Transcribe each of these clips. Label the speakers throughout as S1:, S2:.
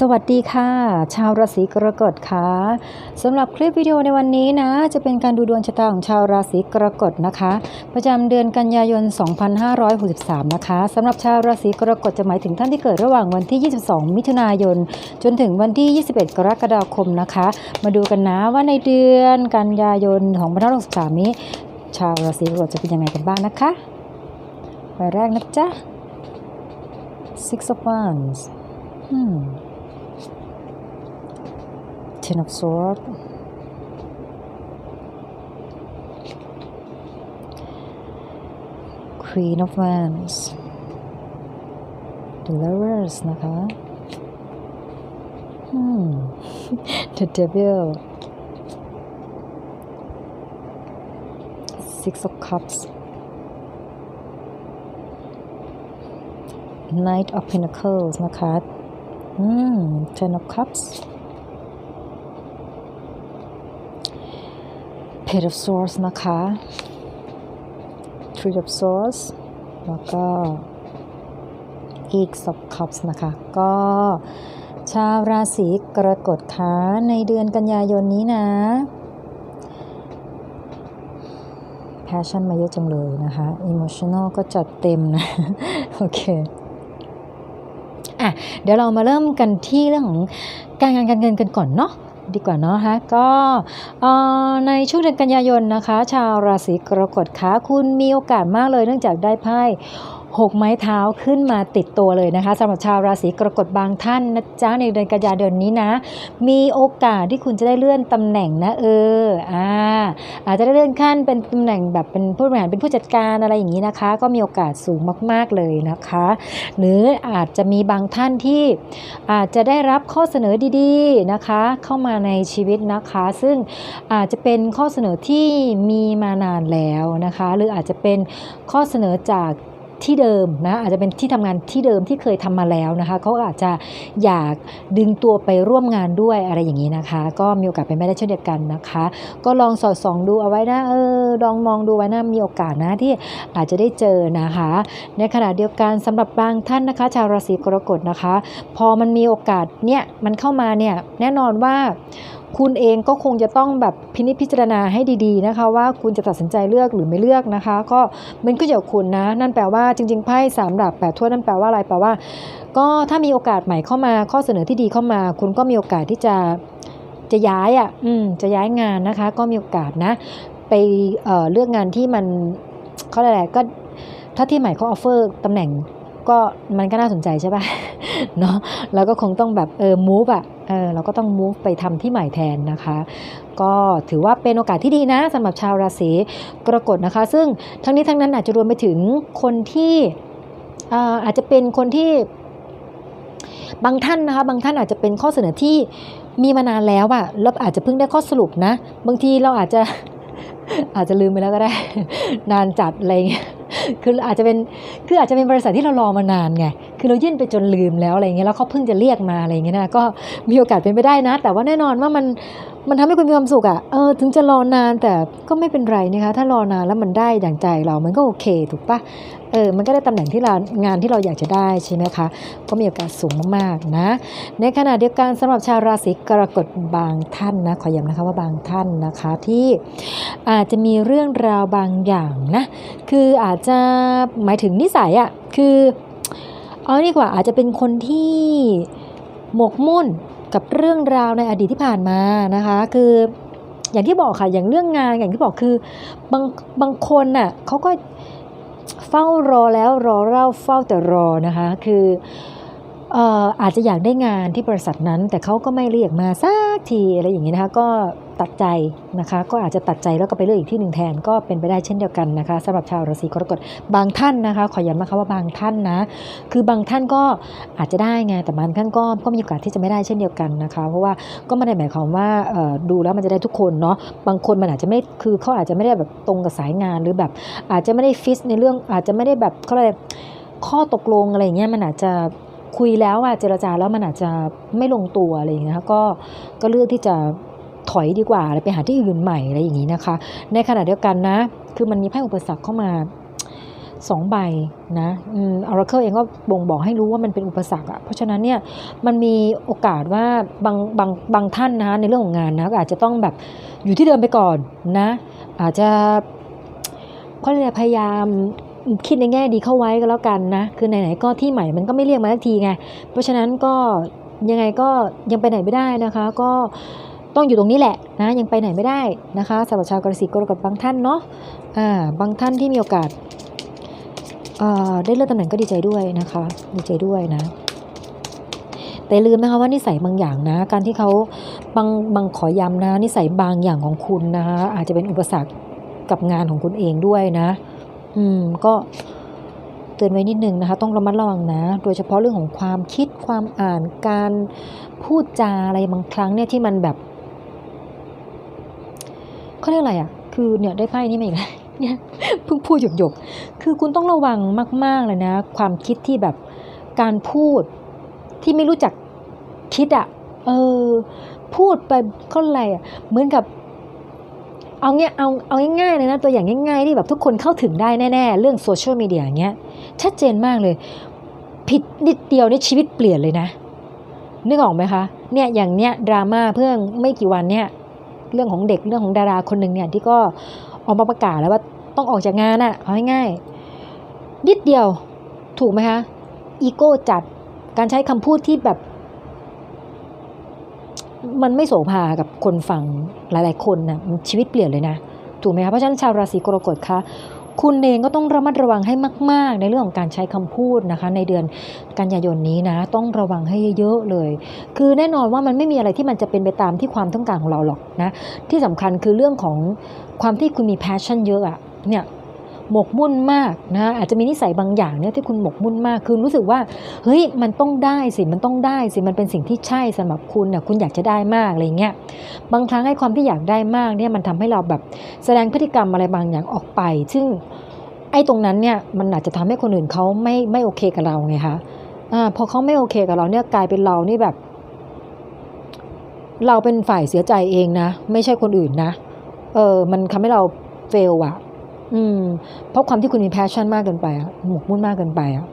S1: สวัสดีค่ะ ชาวราศีกรกฎค่ะสำหรับคลิปวิดีโอในวันนี้นะ จะเป็นการดูดวงชะตาของชาวราศีกรกฎนะคะ ประจำเดือนกันยายน 2563 นะคะสำหรับชาวราศีกรกฎจะหมายถึงท่านที่เกิดระหว่างวันที่ 22 มิถุนายน จนถึงวันที่ 21 กรกฎาคมนะคะ มาดูกันนะว่าในเดือนกันยายนของ2563นี้ ชาวราศีกรกฎจะเป็นยังไงกันบ้างนะคะใบแรกนะจ๊ะ Six of Wands อืม Ten of Swords Queen of Wands The Lovers นะคะ hmm The Devil Six of Cups Knight of Pentacles นะคะอืม Ten of Cups Page of Swords นะคะ Three of Swords แล้วก็ Ace of Cups นะคะ ก็ชาวราศีกรกฎคะในเดือนกันยายนนี้นะ Passion มาเยอะจังเลยนะคะ Emotional ก็จัดเต็มนะ โอเคอะเดี๋ยวเรามาเริ่มกันที่เรื่องของการงานการเงินกันก่อนเนาะ ดีกว่าเนาะฮะก็ในช่วงเดือนกันยายนนะคะ ชาวราศีกรกฎคะคุณมีโอกาสมากเลยเนื่องจากได้ไพ่ หกไม้เท้าขึ้นมาติดตัวเลยนะคะสำหรับชาวราศีกรกฎบางท่านนะจ๊ะในเดือนกันยายนนี้นะ มีโอกาสที่คุณจะได้เลื่อนตำแหน่งนะเอออ่าอาจจะได้เลื่อนขั้นเป็นตำแหน่งแบบเป็นผู้บริหารเป็นผู้จัดการอะไรอย่างนี้นะคะ ก็มีโอกาสสูงมาก ๆเลยนะคะ หรืออาจจะมีบางท่านที่อาจจะได้รับข้อเสนอดีๆนะคะ เข้ามาในชีวิตนะคะ ซึ่งอาจจะเป็นข้อเสนอที่มีมานานแล้วนะคะ หรืออาจจะเป็นข้อเสนอจาก ที่เดิมนะอาจจะเป็นที่ทำงานที่เดิมที่เคยทำมาแล้วนะคะเขาอาจจะอยากดึงตัวไปร่วมงานด้วยอะไรอย่างนี้นะคะ ก็มีโอกาสเป็นไปได้เช่นเดียวกันนะคะ ก็ลองสอดส่องดูเอาไว้นะเออลองมองดูไว้นะมีโอกาสนะที่อาจจะได้เจอนะคะ ในขณะเดียวกันสำหรับบางท่านนะคะ ชาวราศีกรกฎนะคะ พอมันมีโอกาสเนี่ยมันเข้ามาเนี่ยแน่นอนว่า คุณเองก็คงจะต้องแบบพินิจพิจารณาให้ดีๆนะคะ ว่าคุณจะตัดสินใจเลือกหรือไม่เลือกนะคะ ก็มันก็อยู่กับคุณนะ นั่นแปลว่าจริงๆไพ่สามดาบแปดถ้วยนั่นแปลว่าอะไรแปลว่า ก็ถ้ามีโอกาสใหม่เข้ามาข้อเสนอที่ดีเข้ามา คุณก็มีโอกาสที่จะจะย้ายอะอืมจะย้ายงานนะคะ ก็มีโอกาสนะ ไปเเลือกงานที่มันเขาอะไรก็ถ้าที่ใหม่เขาออฟเฟอร์ตำแหน่ง ก็มันก็น่าสนใจใช่ปะเนาะแล้วก็คงต้องแบบเออ move อะเออเราก็ต้อง move ไปทำที่ใหม่แทนนะคะ ก็ถือว่าเป็นโอกาสที่ดีนะสำหรับชาวราศีกรกฎนะคะ ซึ่งทั้งนี้ทั้งนั้นอาจจะรวมไปถึงคนที่เอ่ออาจจะเป็นคนที่บางท่านนะคะบางท่านอาจจะเป็นข้อเสนอที่มีมานานแล้วอะแล้วอาจจะเพิ่งได้ข้อสรุปนะ บางทีเราอาจจะอาจจะลืมไปแล้วก็ได้ นานจัดอะไรเงี้ย คืออาจจะเป็นคืออาจจะเป็นบริษัทที่เรารอมานานไงคือเรายื่นไปจนลืมแล้วอะไรเงี้ยแล้วเขาเพิ่งจะเรียกมาอะไรเงี้ยนะก็มีโอกาสเป็นไปได้นะ แต่ว่าแน่นอนว่ามัน มันทำให้คุณมีความสุขอะ่ะเออถึงจะรอนานแต่ก็ไม่เป็นไรนะคะ ถ้ารอนานแล้วมันได้อย่างใจเรามันก็โอเคถูกปะเออมันก็ได้ตำแหน่งที่เรางานที่เราอยากจะได้ใช่ไหมคะก็มีโอกาสสูงมากๆนะ ในขณะเดียวกันสำหรับชาวราศีกรกฎบางท่านนะขอย้ำนะคะว่าบางท่านนะคะที่อาจจะมีเรื่องราวบางอย่างนะคืออาจจะหมายถึงนิสัยอะ่ะคือเอาดีกว่าอาจจะเป็นคนที่หมกมุ่น กับเรื่องราวในอดีตที่ผ่านมานะคะคืออย่างที่บอกค่ะอย่างเรื่องงานอย่างที่บอกคือบางบางคนน่ะเขาก็เฝ้ารอแล้วรอเล่าเฝ้าแต่รอนะคะคือเอ่ออาจจะอยากได้งานที่บริษัทนั้น แต่เขาก็ไม่เรียกมาสักทีอะไรอย่างนี้นะคะก็ ตัดใจนะคะก็อาจจะตัดใจแล้วก็ไปเลือกอีกที่หนึ่งแทนก็เป็นไปได้เช่นเดียวกันนะคะสำหรับชาวราศีกรกฎบางท่านนะคะ ขอย้ำนะคะว่าบางท่านนะคือบางท่านก็อาจจะได้ไงแต่บางท่านก็ก็มีโอกาสที่จะไม่ได้เช่นเดียวกันนะคะ เพราะว่าก็ไม่ได้หมายความว่าดูแล้วมันจะได้ทุกคนเนาะบางคนมันอาจจะไม่คือเขาอาจจะไม่ได้แบบตรงกับสายงานหรือแบบ อาจจะไม่ได้ฟิตในเรื่องอาจจะไม่ได้แบบเขาเรียกอะไรข้อตกลงอะไรอย่างเงี้ยมันอาจจะคุยแล้วอะเจรจาแล้วมันอาจจะไม่ลงตัวอะไรอย่างเงี้ยก็ก็เลือกที่จะ ถอยดีกว่าไปหาที่อื่นใหม่อะไรอย่างงี้นะคะ ในขณะเดียวกันนะ คือมันมีไพ่อุปสรรคเข้ามาสองใบนะอืม Oracle เองก็บ่งบอกให้รู้ว่ามันเป็นอุปสรรคอะเพราะฉะนั้นเนี่ยมันมีโอกาสว่าบางบางบางท่านนะในเรื่องของงานนะก็อาจจะต้องแบบอยู่ที่เดิมไปก่อนนะ อาจจะเขาเรียพยายามคิดในแง่ดีเข้าไว้ก็แล้วกันนะ คือไหนๆก็ที่ใหม่มันก็ไม่เรียกมาสักทีไง เพราะฉะนั้นก็ยังไงก็ยังไปไหนไม่ได้นะคะ ก็ ต้องอยู่ตรงนี้แหละนะยังไปไหนไม่ได้นะคะสำหรับชาวกรสีกรกฎบางท่านเนาะอ่าบางท่านที่มีโอกาสได้เลื่อนตำแหน่งก็ดีใจด้วยนะคะดีใจด้วยนะ แต่ลืมนะคะว่านิสัยบางอย่างนะ การที่เขาบางบางขอย้ำนะ นิสัยบางอย่างของคุณนะคะอาจจะเป็นอุปสรรคกับงานของคุณเองด้วยนะ อืมก็เตือนไว้นิดนึงนะคะ ต้องระมัดระวังนะ โดยเฉพาะเรื่องของความคิดความอ่านการพูดจาอะไรบางครั้งเนี่ยที่มันแบบ เขาเรียกอะไรอะ่ะ คือเนี่ยได้ไพ่นี่มาอีกแล้วเนี่ยเพิ่งพูดหยกๆ คือคุณต้องระวังมาก ๆ เลยนะ ความคิดที่แบบการพูดที่ไม่รู้จักคิดอะ่ะ เออ พูดไปเขาอะไรอะ่ะ เหมือนกับ เอาเนี้ยเอาเอาง่ายๆเลยนะ ตัวอย่างง่ายๆที่แบบทุกคนเข้าถึงได้แน่ ๆ เรื่องโซเชียลมีเดียอย่างเงี้ย ชัดเจนมากเลย ผิดนิดเดียวนี่ชีวิตเปลี่ยนเลยนะ นึกออกไหมคะ เนี่ยอย่างเนี้ยดราม่าเพื่อไม่กี่วันเนี่ย เรื่องของเด็กเรื่องของดาราคนหนึ่งเนี่ยที่ก็ออกมาประกาศแล้วว่าต้องออกจากงานอะเอาง่ายๆนิดเดียวถูกไหมคะอีโก้จัดการใช้คำพูดที่แบบ มันไม่โสภากับคนฟังหลาย ๆ คนนะชีวิตเปลี่ยนเลยนะ ถูกไหมคะเพราะฉะนั้นชาวราศีกรกฎคะ คุณเองก็ต้องระมัดระวังให้มาก ๆ ในเรื่องของการใช้คำพูดนะคะ ในเดือนกันยายนนี้นะต้องระวังให้เยอะเลย คือแน่นอนว่ามันไม่มีอะไรที่มันจะเป็นไปตามที่ความต้องการของเราหรอกนะที่สำคัญคือเรื่องของความที่คุณมีแพชชั่นเยอะอะเนี่ย หมกมุ่นมากนะอาจจะมีนิสัยบางอย่างเนี่ยที่คุณหมกมุ่นมากคือรู้สึกว่าเฮ้ยมันต้องได้สิมันต้องได้สิมันเป็นสิ่งที่ใช่สำหรับคุณน่ะคุณอยากจะได้มากอะไรเงี้ยบางครั้งให้ความที่อยากได้มากเนี่ยมันทำให้เราแบบแสดงพฤติกรรมอะไรบางอย่างออกไป ซึ่งไอ้ตรงนั้นเนี่ยมันอาจจะทำให้คนอื่นเขาไม่ไม่โอเคกับเราไงคะอ่าพอเขาไม่โอเคกับเราเนี่ยกลายเป็นเรานี่แบบ เราเป็นฝ่ายเสียใจเองนะ ไม่ใช่คนอื่นนะเออมันทำให้เราเฟลอะ อืม เพราะความที่คุณมีแพชชั่นมากเกินไปอะหมกมุ่นมากเกินไปอะ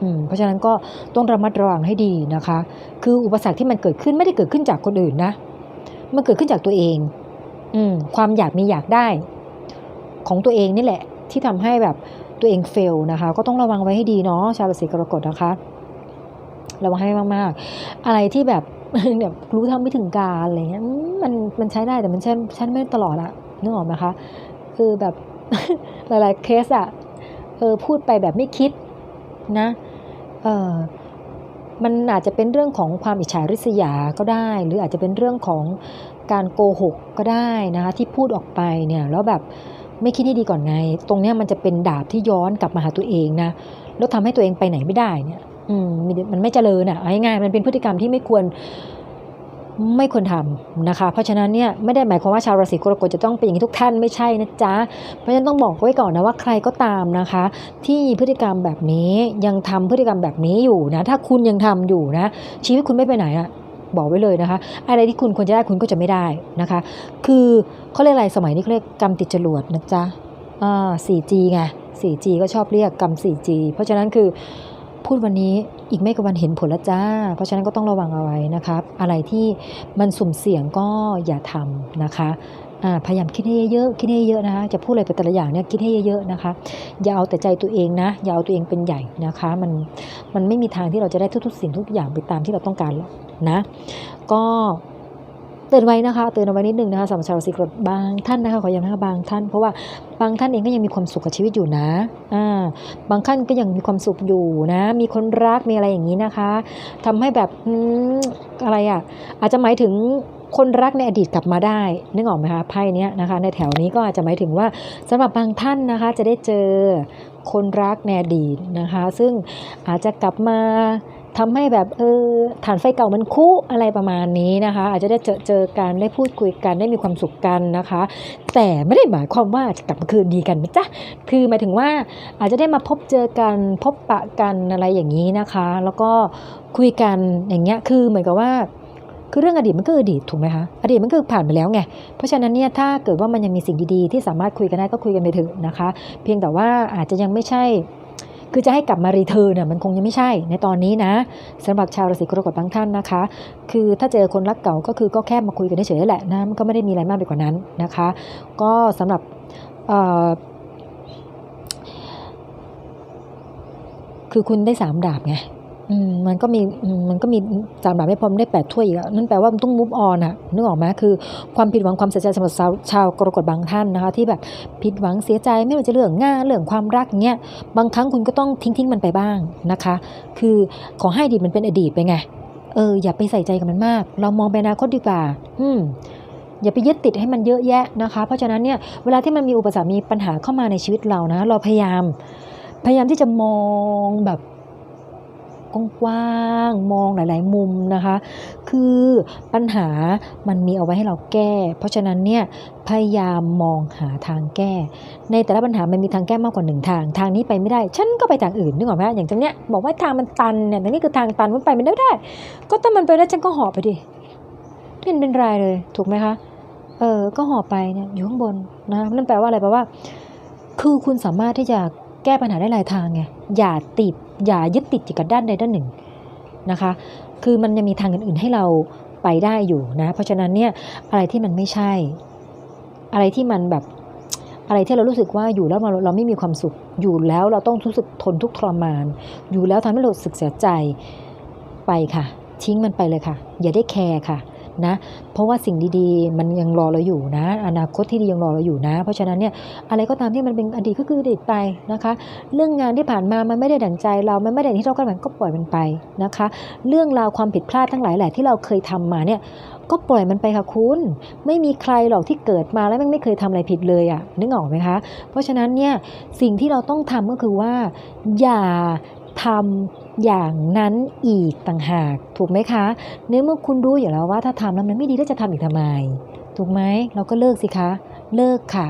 S1: อืม เพราะฉะนั้นก็ต้องระมัดระวังให้ดีนะคะ คืออุปสรรคที่มันเกิดขึ้นไม่ได้เกิดขึ้นจากคนอื่นนะ มันเกิดขึ้นจากตัวเอง อืม ความอยากมีอยากได้ ของตัวเองนี่แหละ ที่ทำให้แบบตัวเองเฟลนะคะ ก็ต้องระวังไว้ให้ดีเนาะชาวราศีกรกฎนะคะระวังให้มากๆ อะไรที่แบบแบบรู้ท่าไม่ถึงการอะไรเงี้ยมมันมันใช้ได้แต่มันใช้ใช้ไม่ตลอดอะนึกออกไหมคะ คือแบบ หลายๆเคสอะเออพูดไปแบบไม่คิดนะเออมันอาจจะเป็นเรื่องของความอิจฉาริษยาก็ได้ หรืออาจจะเป็นเรื่องของการโกหกก็ได้นะคะที่พูดออกไปเนี่ยแล้วแบบไม่คิดให้ดีก่อนไง ตรงเนี้ยมันจะเป็นดาบที่ย้อนกลับมาหาตัวเองนะแล้วทำให้ตัวเองไปไหนไม่ได้เนี่ยอืมมันไม่เจริญอะเอาง่ายๆมันเป็นพฤติกรรมที่ไม่ควร ไม่ควรทำนะคะ เพราะฉะนั้นเนี่ยไม่ได้หมายความว่าชาวราศีกรกฎจะต้องเป็นอย่างนี้ทุกท่านไม่ใช่นะจ๊ะ เพราะฉะนั้นต้องบอกไว้ก่อนนะว่าใครก็ตามนะคะ ที่มีพฤติกรรมแบบนี้ยังทำพฤติกรรมแบบนี้อยู่นะถ้าคุณยังทำอยู่นะ ชีวิตคุณไม่ไปไหนอะบอกไว้เลยนะคะ อะไรที่คุณควรจะได้คุณก็จะไม่ได้นะคะ คือเขาเรียกอะไรสมัยนี้เขาเรียกกรรมติดจรวดนะจ๊ะอ่า 4G ไง 4G ก็ชอบเรียกกรรม 4G เพราะฉะนั้นคือ พูดวันนี้อีกไม่กี่วันเห็นผลแล้วจ้า เพราะฉะนั้นก็ต้องระวังเอาไว้นะครับ อะไรที่มันสุ่มเสี่ยงก็อย่าทำนะคะพยายามคิดให้เยอะๆคิดให้เยอะๆนะคะจะพูดอะไรไปแต่ละอย่างเนี่ยคิดให้เยอะๆนะคะ อย่าเอาแต่ใจตัวเองนะ อย่าเอาตัวเองเป็นใหญ่นะคะ มันมันไม่มีทางที่เราจะได้ทุกๆ สิ่งทุกอย่างไปตามที่เราต้องการหรอกนะ ก็ เตือนไว้นะคะเตือนเอาไว้นิดนึงนะคะสำหรับชาวราศีกรกฎบางท่านนะคะขอย้ำนะคะบางท่าน เพราะว่าบางท่านเองก็ยังมีความสุขกับชีวิตอยู่นะอ่าบางท่านก็ยังมีความสุขอยู่นะ มีคนรักมีอะไรอย่างนี้นะคะทำให้แบบอะไรอะ่ะอาจจะหมายถึงคนรักในอดีตกลับมาได้นึกออกไหมคะไพ่เนี้ยนะคะ ในแถวนี้ก็อาจจะหมายถึงว่าสำหรับบางท่านนะคะจะได้เจอคนรักในอดีตนะคะ ซึ่งอาจจะกลับมา ทำให้แบบเออฐานไฟเก่ามันคุอะไรประมาณนี้นะคะ อาจจะได้เจอเจอกันได้พูดคุยกันได้มีความสุขกันนะคะ แต่ไม่ได้หมายความว่าจะกลับมาคืนดีกันนะจ๊ะคือหมายถึงว่าอาจจะได้มาพบเจอกันพบปะกันอะไรอย่างนี้นะคะ แล้วก็คุยกันอย่างเงี้ยคือเหมือนกับว่าคือเรื่องอดีตมันก็อดีตถูกไหมคะอดีตมันคือผ่านไปแล้วไงเพราะฉะนั้นเนี่ยถ้าเกิดว่ามันยังมีสิ่งดีๆที่สามารถคุยกันได้ก็คุยกันไปเถอะนะคะ เพียงแต่ว่าอาจจะยังไม่ใช่ คือจะให้กลับมารีเทิร์นน่ยมันคงยังไม่ใช่ ในตอนนี้นะสำหรับชาวราศีกรกฎบางท่านนะคะ คือถ้าเจอคนรักเก่าก็คือก็แค่มาคุยกันเฉยๆแหละนะมันก็ไม่ได้มีอะไรมากไปกว่านั้นนะคะ ก็สำหรับคือคุณได้สามดาบไง มันก็มีมันก็มีสามดาบไม่พอมันได้แปดถ้วยอีกอะนั่นแปลว่ามันต้องมูฟออนอะนึกออกไหมคือความผิดหวังความเสียใจสำหรับชาวชาวกรกฎบางท่านนะคะ ที่แบบผิดหวังเสียใจไม่ว่าจะเรื่องงานเรื่องความรักเงี้ยบางครั้งคุณก็ต้องทิ้งทิ้งมันไปบ้างนะคะ คือขอให้อดีตมันเป็นอดีตไปไงเอออย่าไปใส่ใจกับมันมาก เรามองไปอนาคตดีกว่า อืมอย่าไปยึดติดให้มันเยอะแยะนะคะ เพราะฉะนั้นเนี่ยเวลาที่มันมีอุปสรรคมีปัญหาเข้ามาในชีวิตเรานะ เราพยายาม พยายามที่จะมองแบบ กว้างๆมองหลาย ๆ มุมนะคะ คือปัญหามันมีเอาไว้ให้เราแก้ เพราะฉะนั้นเนี่ยพยายามมองหาทางแก้ ในแต่ละปัญหามันมีทางแก้มากกว่าหนึ่งทาง ทางนี้ไปไม่ได้ ฉันก็ไปทางอื่นนึกออกไหมอย่างจังเนี้ยบอกว่าทางมันตันเนี่ยแต่นี่คือทางตันมันไปไม่ได้ ก็ถ้ามันไปได้ฉันก็หอบไปดิไม่เห็นเป็นไรเลยถูกไหมคะเออก็หอบไปเนี่ยอยู่ข้างบนนะนั่นแปลว่าอะไรแปลว่า คือคุณสามารถที่จะ ก้ปัญหาได้หลายทางไงอย่าติดอย่ายึดติดอยู่กับด้านใดด้านหนึ่งนะคะ คือมันยังมีทางอื่นๆให้เราไปได้อยู่นะ เพราะฉะนั้นเนี่ยอะไรที่มันไม่ใช่ อะไรที่มันแบบอะไรที่เรารู้สึกว่าอยู่แล้วเราเราไม่มีความสุขอยู่แล้วเราต้องรู้สึกทนทุกข์ทรมาน อยู่แล้วทำให้เราสึกเสียใจไปค่ะ ทิ้งมันไปเลยค่ะ อย่าได้แคร์ค่ะ นะ เพราะว่าสิ่งดีๆ มันยังรอเราอยู่นะ อนาคตที่ดียังรอเราอยู่นะ เพราะฉะนั้นเนี่ยอะไรก็ตามที่มันเป็นอดีตก็คืออดีตไปนะคะ เรื่องงานที่ผ่านมามันไม่ได้ดั่งใจเรา มันไม่ได้ที่เราคาดหวังก็ปล่อยมันไปนะคะ เรื่องราวความผิดพลาดทั้งหลายแหละที่เราเคยทำมาเนี่ยก็ปล่อยมันไปค่ะคุณ ไม่มีใครหรอกที่เกิดมาแล้วไม่เคยทำอะไรผิดเลยอะ่ะนึกออกไหมคะ เพราะฉะนั้นเนี่ยสิ่งที่เราต้องทำก็คือว่า อย่าทำ อย่างนั้นอีกต่างหากถูกไหมคะ เนื่อเมื่อคุณรู้อยู่แล้วว่าถ้าทำแล้วมันไม่ดีแล้วจะทำอีกทำไม ถูกไหมเราก็เลิกสิคะ เลิกค่ะ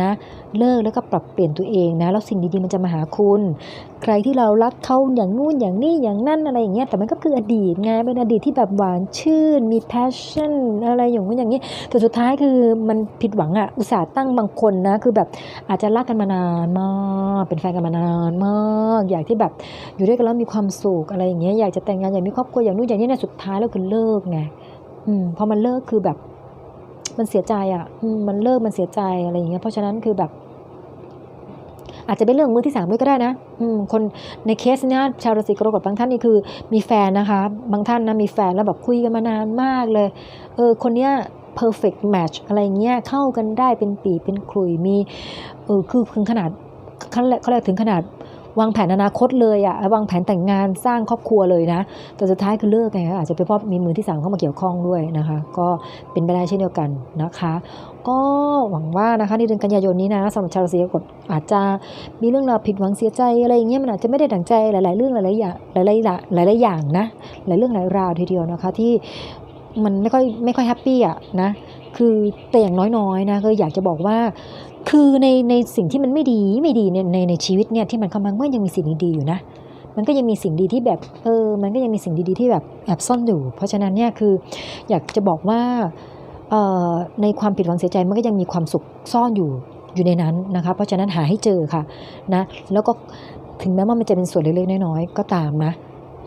S1: นะเลิกแล้วก็ปรับเปลี่ยนตัวเองนะแล้วสิ่งดีๆมันจะมาหาคุณ ใครที่เรารักเขาอย่างนู่นอย่างนี้อย่างนั่นอะไรอย่างเงี้ยแต่มันก็คืออดีตไงเป็นอดีตที่แบบหวานชื่น มี passion อะไรอย่างนู้นอย่างนี้แต่สุดท้ายคือมันผิดหวังอะอุตส่าห์ตั้งบางคนนะคือแบบอาจจะรักกันมานานมากเป็นแฟนกันมานานมากอยากที่แบบอยู่ด้วยกันแล้วมีความสุขอะไรอย่างเงี้ยอยากจะแต่งงานอยากมีครอบครัวอย่างนู้นอย่างนี้เนี่ยสุดท้ายแล้วคือเลิกไงอืมพอมันเลิกคือแบบ มันเสียใจอะมันเลิกมันเสียใจอะไรอย่างเงี้ยเพราะฉะนั้นคือแบบ อาจจะเป็นเรื่องมือที่สามด้วยก็ได้นะอืมคนในเคสเนี้ยชาวราศีกรกฎบางท่านนี่คือ มีแฟนนะคะ บางท่านนะมีแฟนแล้วแบบคุยกันมานานมากเลยเออคนเนี้ย perfect match อะไรเงี้ยเข้ากันได้เป็นปีเป็นขลุยมีเออคือถึงขนาดเขาเรียกเขาเรียกถึงขนาด วางแผนอนาคตเลยอะวางแผนแต่งงานสร้างครอบครัวเลยนะ แต่สุดท้ายคือเลิกไงคะอาจจะเป็นเพราะมีมือที่สามเข้ามาเกี่ยวข้องด้วยนะคะ ก็เป็นไปได้เช่นเดียวกันนะคะ ก็หวังว่านะคะในเดือนกันยายนนี้นะสำหรับชาวราศีกรกฎอาจจะมีเรื่องราวผิดหวังเสียใจอะไรอย่างเงี้ยมันอาจจะไม่ได้ดั่งใจหลาย ๆ เรื่องหลายๆอย่างหลายๆหลายๆหลายๆอย่างนะหลายเรื่องหลายราวทีเดียวนะคะที่มันไม่ค่อยไม่ค่อยแฮปปี้อะนะ คือแต่อย่างน้อยๆนะก็อยากจะบอกว่า คือในในสิ่งที่มันไม่ดีไม่ดีเนี่ยในในชีวิตเนี่ยที่มันเข้ามาเมันยังมีสิ่งดีๆอยู่นะ มันก็ยังมีสิ่งดีที่แบบเออมันก็ยังมีสิ่งดีๆที่แบบแอบซ่อนอยู่ เพราะฉะนั้นเนี่ยคืออยากจะบอกว่าออในความผิดหวังเสียใจมันก็ยังมีความสุขซ่อนอยู่อยู่ในนั้นนะคะเพราะฉะนั้นหาให้เจอค่ะนะแล้วก็ถึงแม้ว่ามันจะเป็นส่วนเล็กๆน้อยๆก็ตามนะ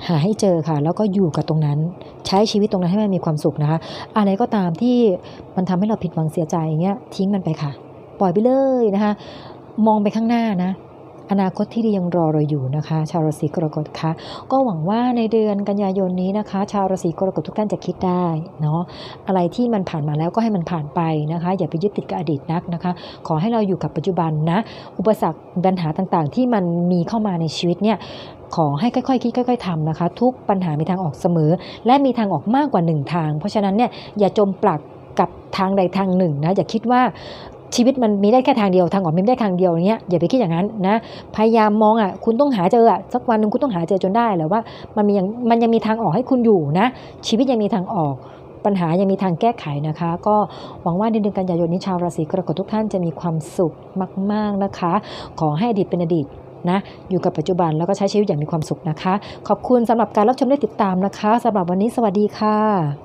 S1: หาให้เจอค่ะ แล้วก็อยู่กับตรงนั้น ใช้ชีวิตตรงนั้นให้มันมีความสุขนะคะ อะไรก็ตามที่มันทำให้เราผิดหวังเสียใจอย่างเงี้ยทิ้งมันไปค่ะ ปล่อยไปเลยนะคะ มองไปข้างหน้านะ อนาคตที่ดียังรอเราอยู่นะคะ ชาวราศีกรกฎคะก็หวังว่าในเดือนกันยายนนี้นะคะ ชาวราศีกรกฎทุกท่านจะคิดได้เนาะอะไรที่มันผ่านมาแล้วก็ให้มันผ่านไปนะคะ อย่าไปยึดติดกับอดีตนักนะคะ ขอให้เราอยู่กับปัจจุบันนะ อุปสรรคปัญหาต่างๆ ที่มันมีเข้ามาในชีวิตเนี่ย ขอให้ค่อยๆคิดค่อย ๆทำนะคะ ทุกปัญหามีทางออกเสมอ และมีทางออกมากกว่าหนึ่งทาง เพราะฉะนั้นเนี่ยอย่าจมปลักกับทางใดทางหนึ่งนะอย่าคิดว่าชีวิตมันมีได้แค่ทางเดียวทางออกมีได้ทางเดียวอย่างเงี้ยอย่าไปคิดอย่างนั้นนะพยายามมองอะคุณต้องหาเจออะสักวันหนึ่งคุณต้องหาเจอจนได้แหละว่ามันมียังมันยังมีทางออกให้คุณอยู่นะ ชีวิตยังมีทางออกปัญหายังมีทางแก้ไขนะคะ ก็หวังว่าในเดือนกันยายนนี้ชาวราศีกรกฎทุกท่านจะมีความสุขมาก ๆนะคะ ขอให้อดีตเป็นอดีต นะ อยู่กับปัจจุบันแล้วก็ใช้ชีวิตอย่างมีความสุขนะคะ ขอบคุณสำหรับการรับชมและติดตามนะคะสำหรับวันนี้สวัสดีค่ะ